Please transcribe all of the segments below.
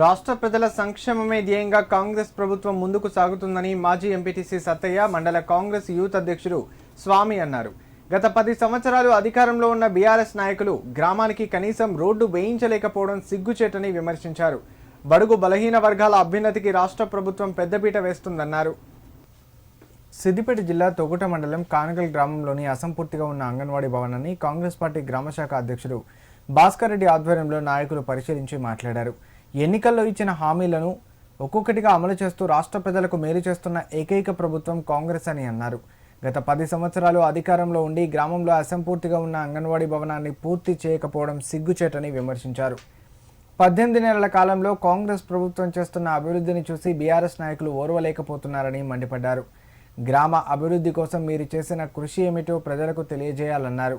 రాష్ట్ర ప్రజల సంక్షేమమే ధ్యేయంగా కాంగ్రెస్ ప్రభుత్వం ముందుకు సాగుతుందని మాజీ ఎంపీటీసీ సత్తయ్య మండల కాంగ్రెస్ యూత్ అధ్యక్షుడు స్వామి అన్నారు. గత పది సంవత్సరాలు అధికారంలో ఉన్న బీఆర్ఎస్ నాయకులు గ్రామానికి కనీసం రోడ్డు వేయించలేకపోవడం సిగ్గుచేటని విమర్శించారు. బడుగు బలహీన వర్గాల అభ్యున్నతికి రాష్ట్ర ప్రభుత్వం పెద్దపీట వేస్తుందన్నారు. సిద్దిపేట జిల్లా తొగుట మండలం కానగల్ గ్రామంలోని అసంపూర్తిగా ఉన్న అంగన్వాడీ భవనాన్ని కాంగ్రెస్ పార్టీ గ్రామశాఖ అధ్యక్షుడు భాస్కర్ రెడ్డి ఆధ్వర్యంలో నాయకులు పరిశీలించి మాట్లాడారు. ఎన్నికల్లో ఇచ్చిన హామీలను ఒక్కొక్కటిగా అమలు చేస్తూ రాష్ట్ర ప్రజలకు మేలు చేస్తున్న ఏకైక ప్రభుత్వం కాంగ్రెస్ అని అన్నారు. గత పది సంవత్సరాలు అధికారంలో ఉండి గ్రామంలో అసంపూర్తిగా ఉన్న అంగన్వాడీ భవనాన్ని పూర్తి చేయకపోవడం సిగ్గుచేటని విమర్శించారు. పద్దెనిమిది నెలల కాలంలో కాంగ్రెస్ ప్రభుత్వం చేస్తున్న అభివృద్ధిని చూసి బీఆర్ఎస్ నాయకులు ఓర్వలేకపోతున్నారని మండిపడ్డారు. గ్రామ అభివృద్ధి కోసం మీరు చేసిన కృషి ఏమిటో ప్రజలకు తెలియజేయాలన్నారు.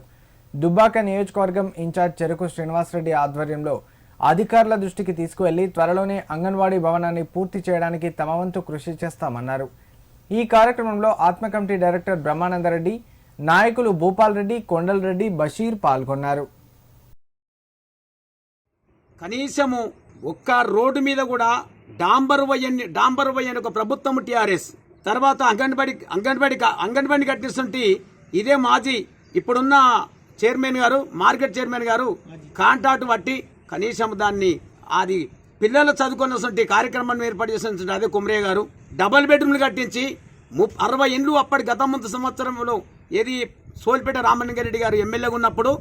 దుబ్బాక నియోజకవర్గం ఇన్ఛార్జ్ చెరుకు శ్రీనివాసరెడ్డి ఆధ్వర్యంలో అధికారుల దృష్టికి తీసుకువెళ్ళి త్వరలోనే అంగన్వాడీ భవనాన్ని పూర్తి చేయడానికి తమ వంతు కృషి చేస్తామన్నారు. ఈ కార్యక్రమంలో ఆత్మ కమిటీ డైరెక్టర్ బ్రహ్మానందరెడ్డి నాయకులు భూపాల్ రెడ్డి కొండల్ రెడ్డి బషీర్ పాల్గొన్నారు. కనీసము ఒక్క రోడ్డు మీద కూడా డాంబర్ వయ్యని డాంబర్ వయన్ ఒక ప్రభుత్వం టీఆర్ఎస్ తర్వాత అంగన్వాడి అంగన్వాడి అంగన్వాడి కట్టిస్తుంటే ఇదే మాజీ ఇప్పుడున్న చైర్మన్ గారు మార్కెట్ చైర్మన్ గారు కాంట్రాక్ట్ బట్టి కనీసం దాన్ని అది పిల్లలు చదువుకున్నటువంటి కార్యక్రమాన్ని ఏర్పాటు చేసిన అదే కుమరే గారు డబల్ బెడ్రూమ్లు కట్టించి అరవై ఇండ్లు అప్పటి గత ముందు సంవత్సరంలో ఏది సోల్పేట రామలింగారెడ్డి గారు ఎమ్మెల్యేగా ఉన్నప్పుడు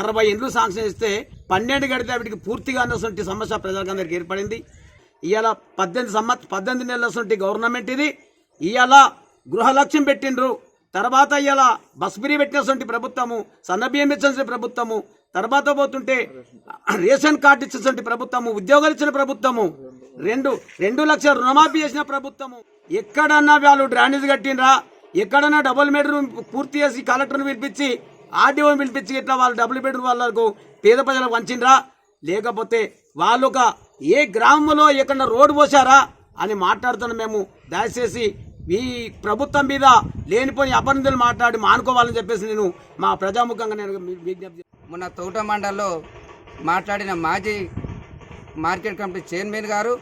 అరవై ఇండ్లు శాంక్షన్ ఇస్తే పన్నెండు గడితే వీటికి పూర్తిగా అన్నటువంటి సమస్య ప్రజలందరికీ ఏర్పడింది. ఇవాళ పద్దెనిమిది సంవత్ పద్దెనిమిది నెలల గవర్నమెంట్ ఇది. ఇవాళ గృహలక్ష్యం పెట్టిండ్రు. తర్వాత ఇవాళ బస్ పెట్టినటువంటి ప్రభుత్వము సన్నబియ్యం ఇచ్చినటువంటి ప్రభుత్వము తర్వాత పోతుంటే రేషన్ కార్డు ఇచ్చినటువంటి ప్రభుత్వము ఉద్యోగాలు ఇచ్చిన ప్రభుత్వము రెండు రెండు లక్షల రుణమాఫీ చేసిన ప్రభుత్వము. ఎక్కడన్నా వాళ్ళు డ్రైనేజ్ కట్టినరా ఎక్కడన్నా డబుల్ బెడ్రూమ్ పూర్తి చేసి కలెక్టర్ని పిలిపించి ఆర్డీఓని పిలిపించి ఇట్లా వాళ్ళు డబుల్ బెడ్రూమ్ వాళ్ళకు పేద ప్రజలకు వంచినరా లేకపోతే వాళ్ళు ఒక ఏ గ్రామంలో ఎక్కడ రోడ్డు పోసారా అని మాట్లాడుతున్న మేము. దయచేసి ఈ ప్రభుత్వం మీద లేనిపోయిన అపనిందులు మాట్లాడి మానుకోవాలని చెప్పేసి నేను మా ప్రజాముఖంగా నేను విజ్ఞప్తి మొన్న తోట మండల్లో మాట్లాడిన మాజీ మార్కెట్ కమిటీ చైర్మన్ గారు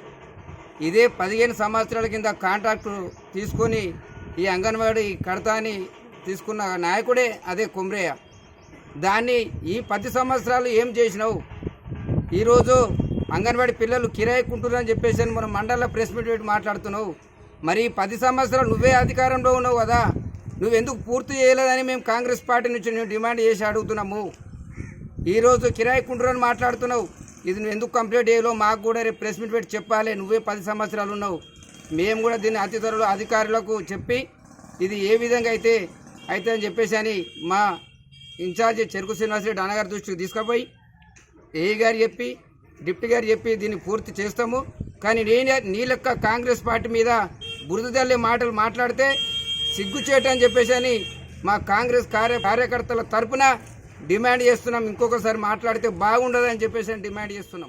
ఇదే పదిహేను సంవత్సరాల కింద కాంట్రాక్టు తీసుకొని ఈ అంగన్వాడీ కడతా అని తీసుకున్న నాయకుడే అదే కుమ్రయ్య దాన్ని ఈ పది సంవత్సరాలు ఏం చేసినావు? ఈరోజు అంగన్వాడీ పిల్లలు కిరాయికుంటున్నారని చెప్పేసి మనం మండల ప్రెస్ మీట్ పెట్టి మాట్లాడుతున్నావు. మరి పది సంవత్సరాలు నువ్వే అధికారంలో ఉన్నావు కదా. నువ్వెందుకు పూర్తి చేయలేదని మేము కాంగ్రెస్ పార్టీ నుంచి మేము డిమాండ్ చేసి అడుగుతున్నాము. ఈరోజు కిరాయి కుండ్రని మాట్లాడుతున్నావు. ఇది నువ్వు ఎందుకు కంప్లీట్ చేయలో మాకు కూడా రేపు ప్రెస్ మీట్ పెట్టి చెప్పాలి. నువ్వే పది సంవత్సరాలు ఉన్నావు. మేము కూడా దీన్ని అతి త్వరలో అధికారులకు చెప్పి ఇది ఏ విధంగా అయితే అయితే అని చెప్పేసి అని మా ఇన్ఛార్జి చెరుకు శ్రీనివాసరెడ్డి అన్నగారి దృష్టికి తీసుకుపోయి ఏ గారు చెప్పి డిప్యూటీ గారు చెప్పి దీన్ని పూర్తి చేస్తాము. కానీ నేను నీ లెక్క కాంగ్రెస్ పార్టీ మీద బురద మాటలు మాట్లాడితే సిగ్గుచేట అని చెప్పేసి అని మా కాంగ్రెస్ కార్య కార్యకర్తల తరపున డిమాండ్ చేస్తున్నాం. ఇంకొకసారి మాట్లాడితే బాగుండదని చెప్పేసి అని డిమాండ్ చేస్తున్నాం.